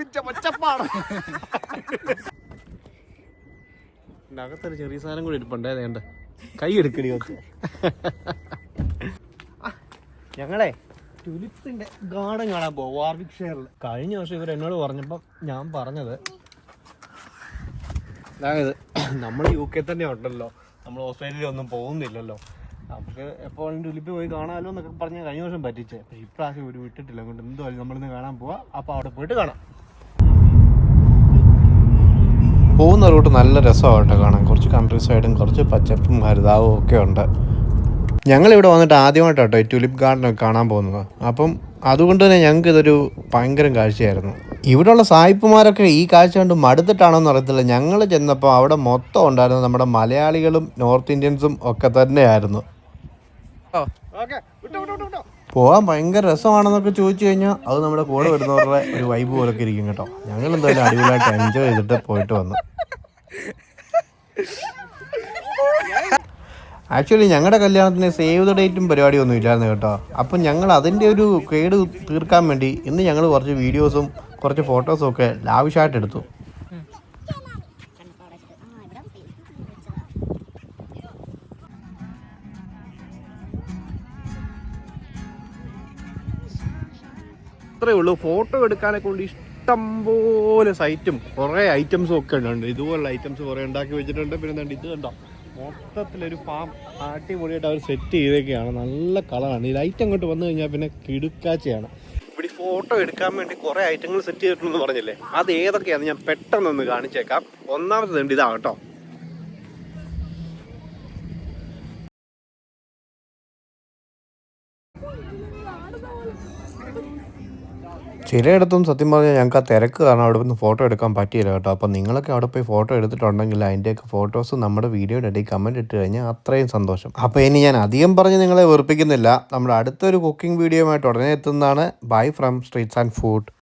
ജനിച്ച പച്ചപ്പാണ് അകത്തൊരു ചെറിയ സാധനം കൂടി ഇരിപ്പുണ്ടേ. വേണ്ട കൈ എടുക്കണി ഞങ്ങളെ ടുലിപ്സിന്റെ ഗാർഡൻ കാണാൻ പോകും ഷെയറിൽ. കഴിഞ്ഞ വർഷം ഇവർ എന്നോട് പറഞ്ഞപ്പം ഞാൻ പറഞ്ഞത് അതായത് നമ്മൾ യു കെ തന്നെ ഉണ്ടല്ലോ. നമ്മൾ ഓസ്ട്രേലിയ ഒന്നും പോകുന്നില്ലല്ലോ. നമുക്ക് എപ്പോഴും ടുലിപ്പ് പോയി കാണാമല്ലോ എന്നൊക്കെ പറഞ്ഞ് കഴിഞ്ഞ വർഷം പറ്റിച്ചേ. ഇപ്രാവശ്യം ഒരു വിട്ടിട്ടില്ല. അതുകൊണ്ട് എന്തുവായാലും നമ്മളിന്ന് കാണാൻ പോവാ. അപ്പോൾ അവിടെ പോയിട്ട് കാണാം. പോകുന്ന റൂട്ട് നല്ല രസമാണ് കാണാൻ കുറച്ച് കൺട്രി സൈഡും കുറച്ച് പച്ചപ്പും ഹരിതാവും ഒക്കെ ഉണ്ട്. ഞങ്ങളിവിടെ വന്നിട്ട് ആദ്യമായിട്ടോ ഈ ട്യൂലിപ്പ് ഗാർഡൻ കാണാൻ പോകുന്നത്. അപ്പം അതുകൊണ്ട് തന്നെ ഞങ്ങൾക്ക് ഇതൊരു ഭയങ്കരം കാഴ്ചയായിരുന്നു. ഇവിടെയുള്ള സായിപ്പുമാരൊക്കെ ഈ കാഴ്ച കണ്ട് മടുത്തിട്ടാണോ എന്ന് അറിയത്തില്ല. ഞങ്ങൾ ചെന്നപ്പോൾ അവിടെ മൊത്തം ഉണ്ടായിരുന്നത് നമ്മുടെ മലയാളികളും നോർത്ത് ഇന്ത്യൻസും ഒക്കെ തന്നെയായിരുന്നു. പോകാൻ ഭയങ്കര രസമാണെന്നൊക്കെ ചോദിച്ചു കഴിഞ്ഞാൽ അത് നമ്മുടെ കൂടെ വരുന്നവരുടെ ഒരു വൈബ് പോലൊക്കെ ഇരിക്കും കേട്ടോ. ഞങ്ങൾ എന്തായാലും അടിപൊളിയായിട്ട് എൻജോയ് ചെയ്തിട്ട് പോയിട്ട് വന്നു. ആക്ച്വലി ഞങ്ങളുടെ കല്യാണത്തിന് സേവ് ദ ഡേറ്റും പരിപാടിയൊന്നും ഇല്ലായിരുന്നു കേട്ടോ. അപ്പം ഞങ്ങൾ അതിന്റെ ഒരു കേട് തീർക്കാൻ വേണ്ടി ഇന്ന് ഞങ്ങൾ കുറച്ച് വീഡിയോസും കുറച്ച് ഫോട്ടോസും ഒക്കെ ലാവിഷായിട്ട് എടുത്തു. അത്രേ ഉള്ളൂ. ഫോട്ടോ എടുക്കാനൊക്കെ കൊണ്ട് ഇഷ്ടം പോലെ സൈറ്റും കുറേ ഐറ്റംസും ഒക്കെ ഉണ്ട് ഇതുപോലെ ഐറ്റംസ് കുറേ ഉണ്ടാക്കി വെച്ചിട്ടുണ്ട്. പിന്നെ എന്താ ഇത് കണ്ടോ? മൊത്തത്തിലൊരു ഫാം അടിപൊളിയായിട്ട് അവർ സെറ്റ് ചെയ്തൊക്കെയാണ് നല്ല കളറാണ്. ഈ ലൈറ്റ് അങ്ങോട്ട് വന്നു കഴിഞ്ഞാൽ പിന്നെ കിടുക്കാച്ചയാണ്. ഇവിടെ ഫോട്ടോ എടുക്കാൻ വേണ്ടി കുറേ ഐറ്റങ്ങൾ സെറ്റ് ചെയ്തിട്ടുണ്ടെന്ന് പറഞ്ഞില്ലേ? അത് ഏതൊക്കെയാണെന്ന് ഞാൻ പെട്ടെന്നൊന്ന് കാണിച്ചേക്കാം. ഒന്നാമത്തെ ഉണ്ട് ഇതാണ് കേട്ടോ. ചിലയിടത്തും സത്യം പറഞ്ഞാൽ ഞങ്ങൾക്ക് ആ തിരക്ക് കാരണം അവിടെ നിന്ന് ഫോട്ടോ എടുക്കാൻ പറ്റിയില്ല കേട്ടോ. അപ്പോൾ നിങ്ങളൊക്കെ അവിടെ പോയി ഫോട്ടോ എടുത്തിട്ടുണ്ടെങ്കിൽ അതിന്റെയൊക്കെ ഫോട്ടോസ് നമ്മുടെ വീഡിയോയുടെ ഇടയിൽ കമന്റ് ഇട്ട് കഴിഞ്ഞാൽ അത്രയും സന്തോഷം. അപ്പോൾ ഇനി ഞാൻ അധികം പറഞ്ഞ് നിങ്ങളെ വെറുപ്പിക്കുന്നില്ല. നമ്മുടെ അടുത്തൊരു കുക്കിംഗ് വീഡിയോയുമായിട്ട് ഉടനെ എത്തുന്നതാണ്. Bye from streets and food